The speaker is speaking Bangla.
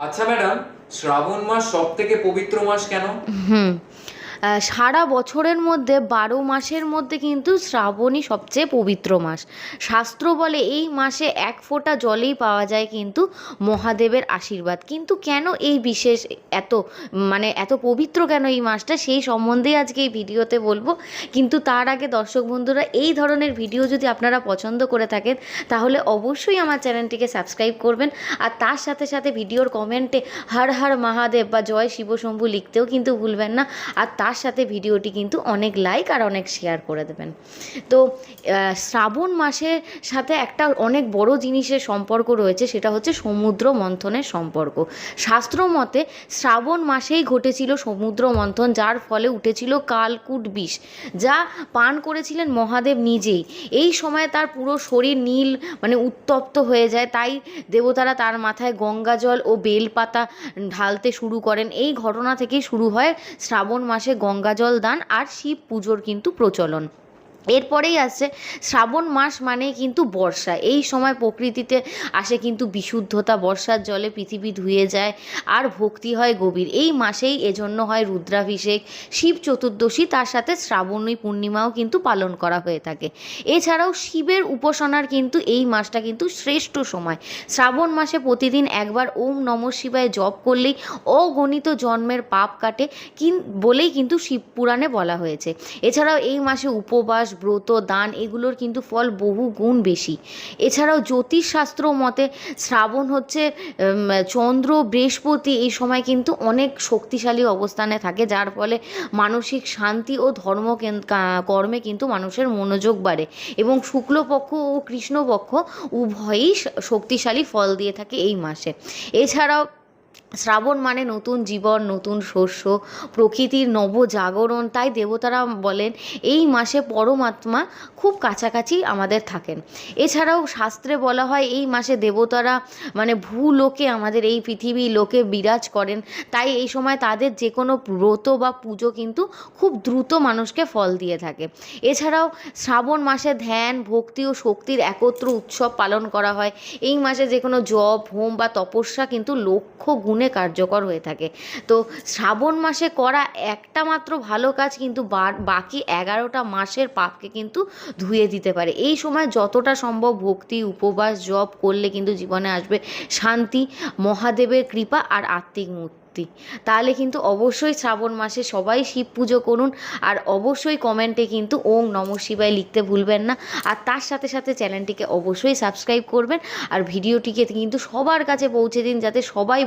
আচ্ছা ম্যাডাম শ্রাবণ মাস সব থেকে পবিত্র মাস কেন? হুম। সারা বছরের মধ্যে বারো মাসের মধ্যে কিন্তু শ্রাবণই সবচেয়ে পবিত্র মাস। শাস্ত্র বলে এই মাসে এক ফোঁটা জলেই পাওয়া যায় কিন্তু মহাদেবের আশীর্বাদ। কিন্তু কেন এই বিশেষ এত মানে এত পবিত্র কেন এই মাসটা? সেই সম্বন্ধেই আজকে এই ভিডিওতে বলব। কিন্তু তার আগে দর্শক বন্ধুরা, এই ধরনের ভিডিও যদি আপনারা পছন্দ করে থাকেন, তাহলে অবশ্যই আমার চ্যানেলটিকে সাবস্ক্রাইব করবেন। আর তার সাথে সাথে ভিডিওর কমেন্টে হর হর মহাদেব বা জয় শিবশম্ভু লিখতেও কিন্তু ভুলবেন না। আর তার সাথে ভিডিওটি কিন্তু অনেক লাইক আর অনেক শেয়ার করে দেবেন। তো শ্রাবণ মাসের সাথে একটা অনেক বড় জিনিসের সম্পর্ক রয়েছে, সেটা হচ্ছে সমুদ্র মন্থনের সম্পর্ক। শাস্ত্র মতে শ্রাবণ মাসেই ঘটেছিল সমুদ্র মন্থন, যার ফলে উঠেছিল কালকুট বিষ, যা পান করেছিলেন মহাদেব নিজেই। এই সময় তার পুরো শরীর নীল মানে উত্তপ্ত হয়ে যায়, তাই দেবতারা তার মাথায় গঙ্গা জল ও বেলপাতা ঢালতে শুরু করেন। এই ঘটনা থেকেই শুরু হয় শ্রাবণ মাসে গঙ্গা জল দান আর শিব পুজোর কিন্তু প্রচলন। এরপরেই আসছে শ্রাবণ মাস মানে কিন্তু বর্ষা। এই সময় প্রকৃতিতে আসে কিন্তু বিশুদ্ধতা। বর্ষার জলে পৃথিবী ধুয়ে যায় আর ভক্তি হয় গভীর। এই মাসেই এজন্য হয় রুদ্রাভিষেক, শিব চতুর্দশী, তার সাথে শ্রাবণী পূর্ণিমাও কিন্তু পালন করা হয়ে থাকে। এছাড়াও শিবের উপাসনার কিন্তু এই মাসটা কিন্তু শ্রেষ্ঠ সময়। শ্রাবণ মাসে প্রতিদিন একবার ওম নম শিবায় জপ করলেই অগণিত জন্মের পাপ কাটে কিন বলেই কিন্তু শিব পুরাণে বলা হয়েছে। এছাড়াও এই মাসে উপবাস ব্রত, দান এগুলোর কিন্তু ফল বহু গুণ বেশি। এছাড়াও জ্যোতিষশাস্ত্র মতে শ্রাবণ হচ্ছে চন্দ্র, বৃহস্পতি এই সময় কিন্তু অনেক শক্তিশালী অবস্থানে থাকে, যার ফলে মানসিক শান্তি ও ধর্ম কর্মে কিন্তু মানুষের মনোযোগ বাড়ে এবং শুক্লপক্ষ ও কৃষ্ণপক্ষ উভয়ই শক্তিশালী ফল দিয়ে থাকে এই মাসে। এছাড়াও শ্রাবণ মানে নতুন জীবন, নতুন শস্য, প্রকৃতির নবজাগরণ। তাই দেবতারা বলেন, এই মাসে পরমাত্মা খুব কাছাকাছি আমাদের থাকেন। এছাড়াও শাস্ত্রে বলা হয়, এই মাসে দেবতারা মানে ভূলোকে আমাদের এই পৃথিবী লোকে বিরাজ করেন। তাই এই সময় তাদের যে কোনো ব্রত বা পুজো কিন্তু খুব দ্রুত মানুষকে ফল দিয়ে থাকে। এছাড়াও শ্রাবণ মাসে ধ্যান, ভক্তি ও শক্তির একত্র উৎসব পালন করা হয়। এই মাসে যে কোনো জপ, হোম বা তপস্যা কিন্তু লক্ষ্য গুণে কার্যকর হয়ে থাকে। তো শ্রাবণ মাসে করা একটা মাত্র ভালো কাজ কিন্তু বাকি এগারোটা মাসের পাপকে কিন্তু ধুয়ে দিতে পারে। এই সময় যতটা সম্ভব ভক্তি, উপবাস, জপ করলে কিন্তু জীবনে আসবে শান্তি, মহাদেবের কৃপা আর আত্মিক মুক্তি। তাহলে কিন্তু অবশ্যই শ্রাবণ মাসে সবাই শিব পুজো করুন আর অবশ্যই কমেন্টে কিন্তু ওং নম শিবায় লিখতে ভুলবেন না। আর তার সাথে সাথে চ্যানেলটিকে অবশ্যই সাবস্ক্রাইব করবেন আর ভিডিওটিকে কিন্তু সবার কাছে পৌঁছে দিন যাতে সবাই